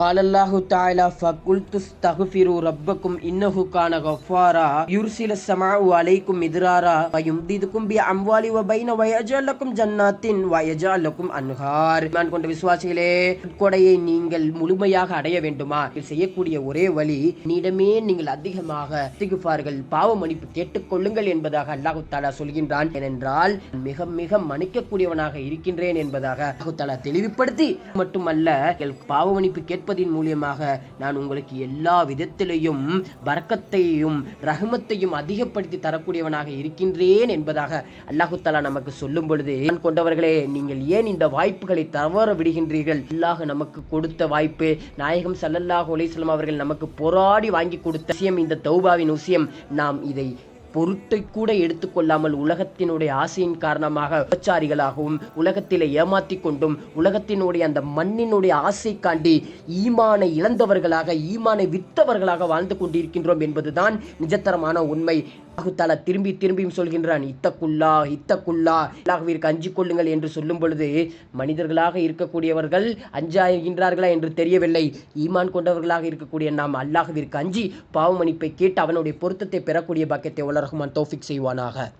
قال الله تعالى فقلت استغفروا ربكم إنه كان غفارا يرسل السماء عليكم مدرارا ويمددكم بأموال وبين ويجعل لكم جنات ويجعل لكم أنهار நான் கொண்ட விசுவாசிகளே கொடையை நீங்கள் முழுமையாக அடைய வேண்டுமா நீங்கள் செய்யக்கூடிய ஒரே வழி நீடமே நீங்கள் அதிகமாக திகுப்பார்கள் பாவ மன்னிப்பு கேட்டுக்கொள்ளுங்கள் என்பதாக அல்லாஹு தாலா சொல்கின்றான் ஏனென்றால் மிக மிக மன்னிக்கக்கூடியவனாக இருக்கின்றேன் என்பதாக அல்லாஹு தாலா தெளிவுபடுத்தி மட்டுமல்ல நீங்கள் பாவ மன்னிப்பு கேட்பதின் மூலியமாக நான் உங்களுக்கு எல்லா விதத்திலையும் வரக்கத்தையும் ரஹமத்தையும் அதிகப்படுத்தி தரக்கூடியவனாக இருக்கின்றேன் என்பதாக அல்லாஹு தாலா நமக்கு சொல்லும் பொழுது நான் கொண்டவர்களே நீங்கள் ஏன் இந்த வாய்ப்புகளை தவற விடுகின்றீர்கள்? அல்லாஹ் நமக்கு கொடுத்த வாய்ப்பு நாயகம் சல்லல்லாஹ் ஒலிஸ்லாம் அவர்கள் நமக்கு போராடி வாங்கி கொடுத்த விஷயம் இந்த தௌபாவின் விஷயம். நாம் இதை பொருட்டை கூட எடுத்துக்கொள்ளாமல் உலகத்தினுடைய ஆசையின் காரணமாக உபச்சாரிகளாகவும் உலகத்திலே ஏமாத்தி கொண்டும் உலகத்தினுடைய அந்த மண்ணினுடைய ஆசை காண்டி ஈமானை இழந்தவர்களாக ஈமானை வித்தவர்களாக வாழ்ந்து கொண்டிருக்கின்றோம் என்பதுதான் நிஜத்தரமான உண்மை. அல்லாஹுத்தாலா திரும்பி திரும்பியும் சொல்கின்றான் இத்தக்குல்லா இத்தக்குல்லா அல்லாஹுவிற்கு அஞ்சு கொள்ளுங்கள் என்று சொல்லும் பொழுது மனிதர்களாக இருக்கக்கூடியவர்கள் அஞ்சாகின்றார்களா என்று தெரியவில்லை. ஈமான் கொண்டவர்களாக இருக்கக்கூடிய நாம் அல்லாஹுவிற்கு அஞ்சி பாவமணிப்பை கேட்டு அவனுடைய பொருத்தத்தை பெறக்கூடிய பாக்கியத்தை உலரகுமான் தோஃபிக் செய்வானாக.